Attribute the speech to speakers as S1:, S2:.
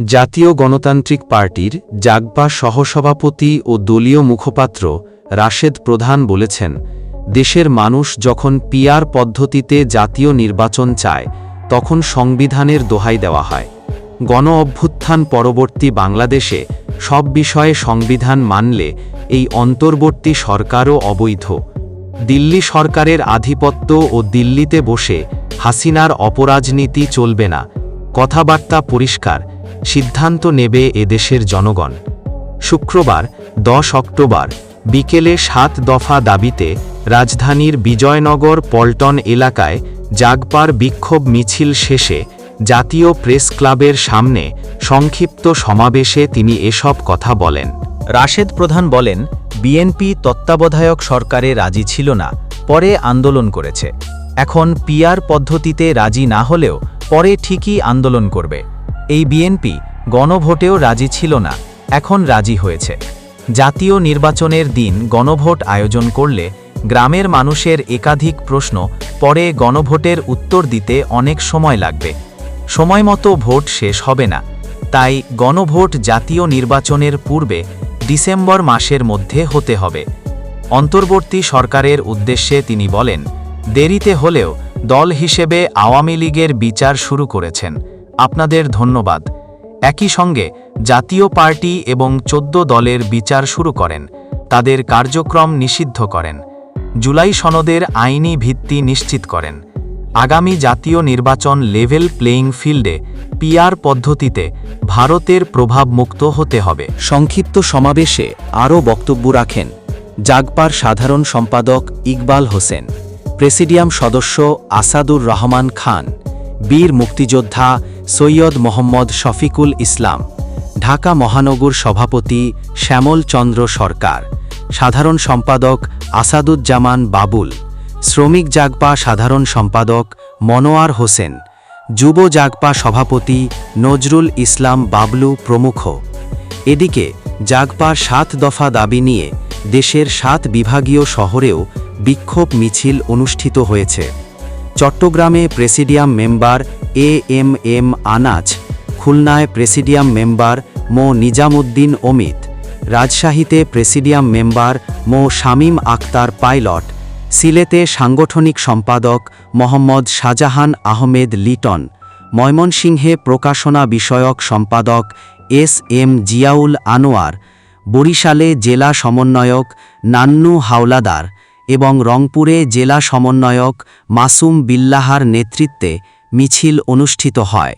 S1: জাতীয় গণতান্ত্রিক পার্টির জাগবা সহসভাপতি ও দলীয় মুখপাত্র রাশেদ প্রধান বলেছেন, দেশের মানুষ যখন পিয়ার পদ্ধতিতে জাতীয় নির্বাচন চায়, তখন সংবিধানের দোহাই দেওয়া হয়। গণ অভ্যুত্থান পরবর্তী বাংলাদেশে সব বিষয়ে সংবিধান মানলে এই অন্তর্বর্তী সরকারও অবৈধ। দিল্লি সরকারের আধিপত্য ও দিল্লিতে বসে হাসিনার অপরাজনীতি চলবে না। কথাবার্তা পরিষ্কার সিদ্ধান্ত নেবে এদেশের জনগণ। শুক্রবার, দশ অক্টোবর, বিকেলে সাত দফা দাবিতে রাজধানীর বিজয়নগর পল্টন এলাকায় জাগপার বিক্ষোভ মিছিল শেষে জাতীয় প্রেস ক্লাবের সামনে সংক্ষিপ্ত সমাবেশে তিনি এসব কথা বলেন।
S2: রাশেদ প্রধান বলেন, বিএনপি তত্ত্বাবধায়ক সরকারে রাজি ছিল না, পরে আন্দোলন করেছে। এখন পিয়ার পদ্ধতিতে রাজি না হলেও পরে ঠিকই আন্দোলন করবে। এই বিএনপি গণভোটেও রাজি ছিল না, এখন রাজি হয়েছে। জাতীয় নির্বাচনের দিন গণভোট আয়োজন করলে গ্রামের মানুষের একাধিক প্রশ্ন, পরে গণভোটের উত্তর দিতে অনেক সময় লাগবে। সময়মতো ভোট শেষ হবে না। তাই গণভোট জাতীয় নির্বাচনের পূর্বে ডিসেম্বর মাসের মধ্যে হতে হবে। অন্তর্বর্তী সরকারের উদ্দেশ্যে তিনি বলেন, দেরিতে হলেও দল হিসেবে আওয়ামী লীগের বিচার শুরু করেছেন। আপনাদের ধন্যবাদ। একই সঙ্গে জাতীয় পার্টি এবং চোদ্দ দলের বিচার শুরু করেন, তাদের কার্যক্রম নিষিদ্ধ করেন, জুলাই সনদের আইনি ভিত্তি নিশ্চিত করেন। আগামী জাতীয় নির্বাচন লেভেল প্লেয়িং ফিল্ডে পিআর পদ্ধতিতে ভারতের প্রভাবমুক্ত হতে হবে। সংক্ষিপ্ত সমাবেশে আরও বক্তব্য রাখেন জাগপার সাধারণ সম্পাদক ইকবাল হোসেন, প্রেসিডিয়াম সদস্য আসাদুর রহমান খান, বীর মুক্তিযোদ্ধা সৈয়দ মোহাম্মদ শফিকুল ইসলাম, ঢাকা মহানগর সভাপতি শ্যামল চন্দ্র সরকার, সাধারণ সম্পাদক আসাদুজ্জামান বাবুল, শ্রমিক জাগপা সাধারণ সম্পাদক মনোয়ার হোসেন, যুব জাগপা সভাপতি নজরুল ইসলাম বাবলু প্রমুখ। এদিকে জাগপার সাত দফা দাবি নিয়ে দেশের সাত বিভাগীয় শহরেও বিক্ষোভ মিছিল অনুষ্ঠিত হয়েছে। চট্টগ্রামে presidium member A M M Anaj, খুলনায় প্রেসিডিয়াম মেম্বার মো নিজামুদ্দিন অমিত রাজশাহীতে presidium member Md Shamim Akhtar pilot সিলেতে সাংগঠনিক সম্পাদক মোহাম্মদ শাহজাহান আহমেদ লিটন, ময়মনসিংহে প্রকাশনা বিষয়ক সম্পাদক এস এম জিয়াউল আনোয়ার, বরিশালে জেলা সমন্বয়ক নান্নু হাওলাদার এবং রংপুরে জেলা সমন্বয়ক মাসুম বিল্লাহার নেতৃত্বে মিছিল অনুষ্ঠিত হয়।